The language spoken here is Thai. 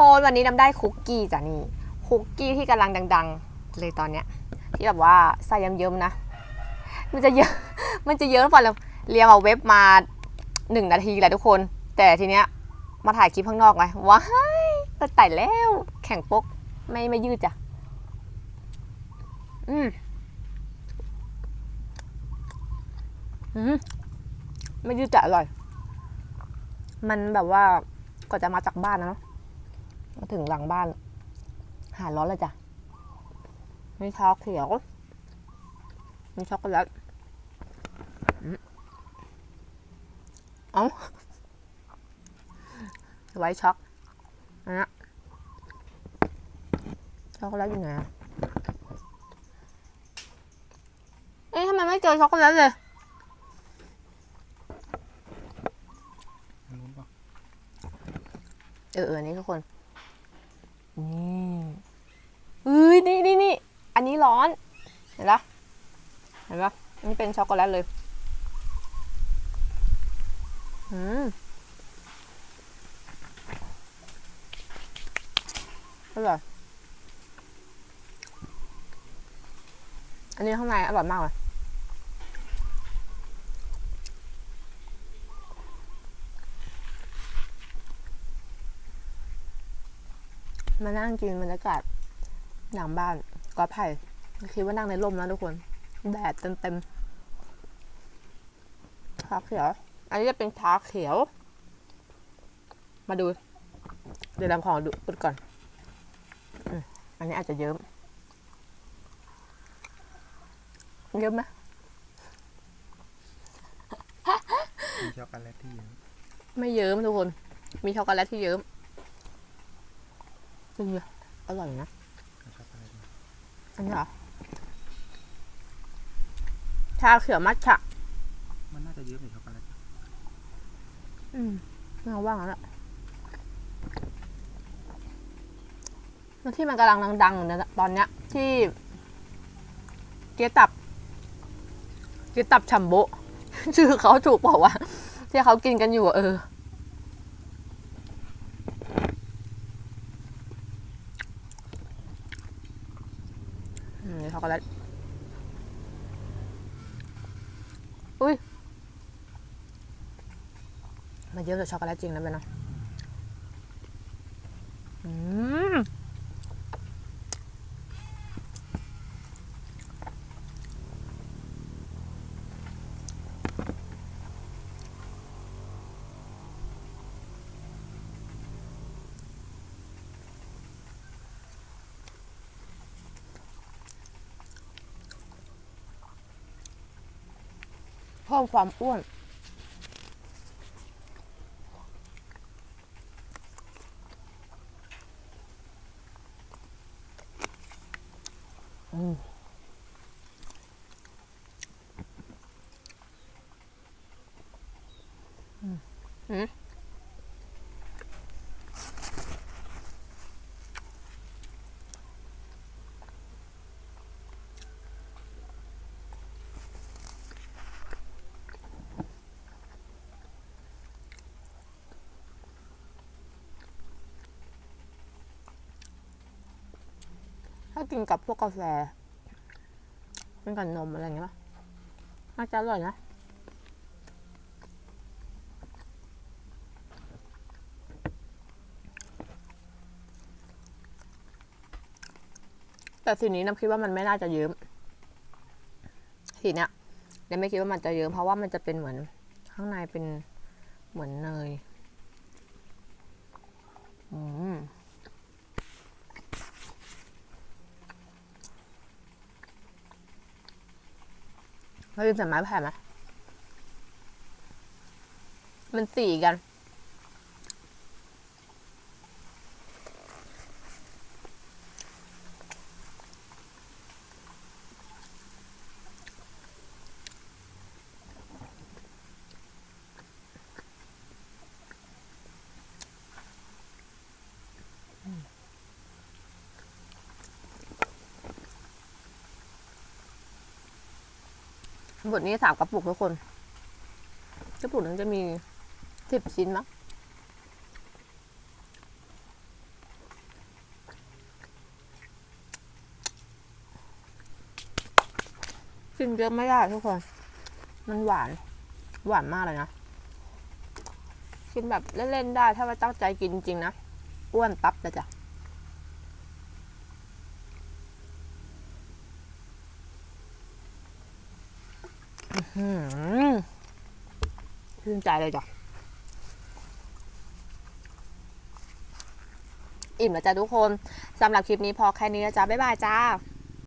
คนวันนี้น้ำได้คุกกี้จ้ะนี่คุกกี้ที่กำลังดัง ๆ เลยตอนเนี้ย ที่แบบว่าใส่เยิ้มๆนะ มันจะเยอะมันจะเยอะพอแล้วเรียงเอาเว็บมาหนึ่งนาทีแหละทุกคน แต่ทีเนี้ยมาถ่ายคลิปข้างนอกไงว้ายก็ไต่แล้ว แข่งปกไม่ไม่ยืดจ้ะอืมอืมไม่ยืดจะอร่อย มันแบบว่ากว่าจะมาจากบ้านนะเนอะ มาถึงหลังบ้าน หาร้อนเลยจ้ะ มีชาเขียว มีช็อกโกแลตอืมเอ้าไว้ช็อกอันนะช็อกโกแลตอยู่ไหนอะเอ๊ะทำไมไม่เจอช็อกโกแลตเลยอันนู้นป่ะเออเอออันนี้ทุกคน นี่เอ้ยนี่นี่นี่อันนี้ร้อน เห็นปะเห็นปะอันนี่เป็นช็อกโกแลตเลยอืมอร่อยอันนี้ข้างในอร่อยมากเลย มานั่งกินบรรยากาศหลังบ้านก็ไผ่คิดว่านั่งในร่มนะทุกคน แดดเต็มเต็มๆชาเขียว อันนี้จะเป็นชาเขียว มาดู เดี๋ยวดำของดูอุดก่อนอืมอันนี้อาจจะเยิ้ม เยิ้มไหมมีช็อกโกแลตที่เยอะไม่เยิ้มทุกคน มีช็อกโกแลตที่เยิ้ม จริงเหรออร่อยนะเอาช็อกโกแลตมาอันนี้เหรอชาเขียวมัทฉะมันน่าจะเยอะกว่าช็อกโกแลตอืมเงาว่างแล้วแหละแล้วที่มันกำลังดังๆอยู่นะตอนเนี้ย ที่ เกี๊ยวตับ เกี๊ยวตับชัมโบะชื่อเขาถูกเปล่าวะที่เขากินกันอยู่อะเออ อืมช็อกโกแลตอุ้ยมันเยอะกว่าช็อกโกแลตจริงนะเบนเนาะอืมเพิ่มความอ้วน อืมอืมากินกับพวกกาแฟเป็นกับนมอะไรอย่างเงี้ยป่ะน่าจะอร่อยนะแต่สีนี้น้ำคิดว่ามันไม่น่าจะเยิ้มสีเนี้ยน้ำไม่คิดว่ามันจะเยิ้มเพราะว่ามันจะเป็นเหมือนข้างในเป็นเหมือนเนย อืม เราลืมใส่ไม้แผ่ไหมมันสีกัน บทนี้สามกระปุกทุกคน กระปุกนั้นจะมีสิบชิ้นมั้งกินเยอะไม่ได้ทุกคน มันหวาน หวานมากเลยนะ กินแบบเล่นๆได้ ถ้าว่าตั้งใจกินจริงนะ อ้วนตั๊บเลยจ้ะ ชื่นใจเลยจ้ะ อิ่มแล้วจ้ะทุกคนสำหรับคลิปนี้พอแค่นี้นะจ๊ะ บ๊ายบายจ้า